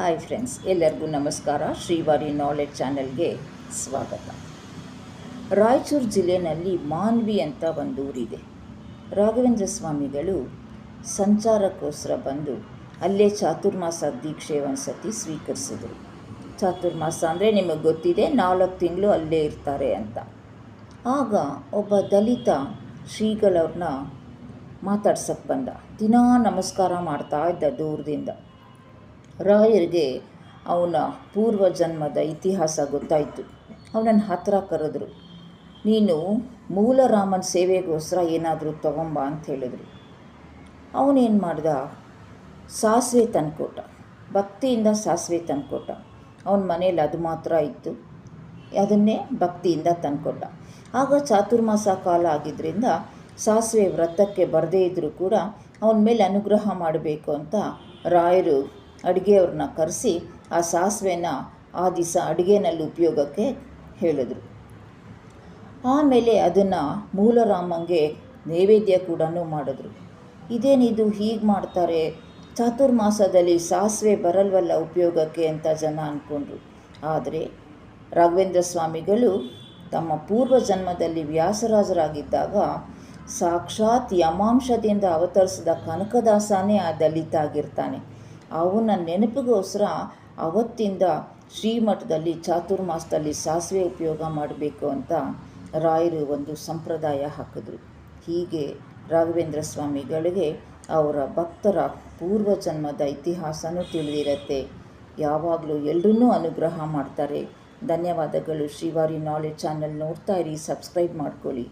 Hi friends ಎಲ್ಲರಿಗೂ ನಮಸ್ಕಾರ. Srivari knowledge ಚಾನಲ್ಗೆ ಸ್ವಾಗತ. ರಾಯಚೂರು ಜಿಲ್ಲೆಯಲ್ಲಿ ಮಾನ್ವಿ ಅಂತ ಒಂದು ಊರಿದೆ. ರಾಘವೇಂದ್ರ ಸ್ವಾಮಿಗಳು ಸಂಚಾರಕ್ಕೋಸ್ಕರ ಬಂದು ಅಲ್ಲೇ ಚಾತುರ್ಮಾಸ ದೀಕ್ಷೆ ಒಂದ್ಸತಿ ಸ್ವೀಕರಿಸಿದ್ರು. ಚಾತುರ್ಮಾಸ ಅಂದರೆ ನಿಮಗೆ ಗೊತ್ತಿದೆ, ನಾಲ್ಕು ತಿಂಗಳು ಅಲ್ಲೇ ಇರ್ತಾರೆ ಅಂತ. ಆಗ ಒಬ್ಬ ದಲಿತ ಶ್ರೀಗಳವ್ರನ್ನ ಮಾತಾಡ್ಸಕ್ಕೆ ಬಂದ. ದಿನಾ ನಮಸ್ಕಾರ ಮಾಡ್ತಾ ಇದ್ದ ದೂರದಿಂದ. ರಾಯರಿಗೆ ಅವನ ಪೂರ್ವ ಜನ್ಮದ ಇತಿಹಾಸ ಗೊತ್ತಾಯಿತು. ಅವನನ್ನು ಹತ್ತಿರ ಕರೆದ್ರು. ನೀನು ಮೂಲರಾಮನ ಸೇವೆಗೋಸ್ಕರ ಏನಾದರೂ ತಗೊಂಬ ಅಂತ ಹೇಳಿದರು. ಅವನೇನು ಮಾಡ್ದ? ಸಾಸಿವೆ ತಂದುಕೊಟ್ಟ. ಭಕ್ತಿಯಿಂದ ಸಾಸಿವೆ ತಂದುಕೊಟ್ಟ. ಅವನ ಮನೇಲಿ ಅದು ಮಾತ್ರ ಇತ್ತು. ಅದನ್ನೇ ಭಕ್ತಿಯಿಂದ ತಂದುಕೊಟ್ಟ. ಆಗ ಚಾತುರ್ಮಾಸ ಕಾಲ ಆಗಿದ್ದರಿಂದ ಸಾಸಿವೆ ವ್ರತಕ್ಕೆ ಬರದೇ ಇದ್ದರೂ ಕೂಡ ಅವನ ಮೇಲೆ ಅನುಗ್ರಹ ಮಾಡಬೇಕು ಅಂತ ರಾಯರು ಅಡುಗೆಯವ್ರನ್ನ ಕರೆಸಿ ಆ ಸಾಸಿವೆನ ಆ ದಿವಸ ಅಡುಗೆನಲ್ಲಿ ಉಪಯೋಗಕ್ಕೆ ಹೇಳಿದ್ರು. ಆಮೇಲೆ ಅದನ್ನು ಮೂಲರಾಮಂಗೆ ನೈವೇದ್ಯ ಕೂಡ ಮಾಡಿದ್ರು. ಇದೇನಿದು ಹೀಗೆ ಮಾಡ್ತಾರೆ? ಚಾತುರ್ಮಾಸದಲ್ಲಿ ಸಾಸಿವೆ ಬರಲ್ವಲ್ಲ ಉಪಯೋಗಕ್ಕೆ ಅಂತ ಜನ ಅಂದ್ಕೊಂಡ್ರು ಆದರೆ ರಾಘವೇಂದ್ರ ಸ್ವಾಮಿಗಳು ತಮ್ಮ ಪೂರ್ವ ಜನ್ಮದಲ್ಲಿ ವ್ಯಾಸರಾಜರಾಗಿದ್ದಾಗ ಸಾಕ್ಷಾತ್ ಯಮಾಂಶದಿಂದ ಅವತರಿಸಿದ ಕನಕದಾಸನೇ ಆ ದಲಿತ ಆಗಿರ್ತಾನೆ ಅವನ ನೆನಪಿಗೋಸ್ಕರ ಅವತ್ತಿಂದ ಶ್ರೀಮಠದಲ್ಲಿ ಚಾತುರ್ಮಾಸದಲ್ಲಿ ಸಾಸಿವೆ ಉಪಯೋಗ ಮಾಡಬೇಕು ಅಂತ ರಾಯರು ಒಂದು ಸಂಪ್ರದಾಯ ಹಾಕಿದ್ರು. ಹೀಗೆ ರಾಘವೇಂದ್ರ ಸ್ವಾಮಿಗಳಿಗೆ ಅವರ ಭಕ್ತರ ಪೂರ್ವ ಜನ್ಮದ ಇತಿಹಾಸನೂ ತಿಳಿದಿರತ್ತೆ. ಯಾವಾಗಲೂ ಎಲ್ಲರನ್ನೂ ಅನುಗ್ರಹ ಮಾಡ್ತಾರೆ. ಧನ್ಯವಾದಗಳು. ಶ್ರೀವಾರಿ ನಾಲೆಡ್ಜ್ ಚಾನಲ್ ನೋಡ್ತಾ ಇರಿ ಸಬ್ಸ್ಕ್ರೈಬ್ ಮಾಡ್ಕೊಳ್ಳಿ.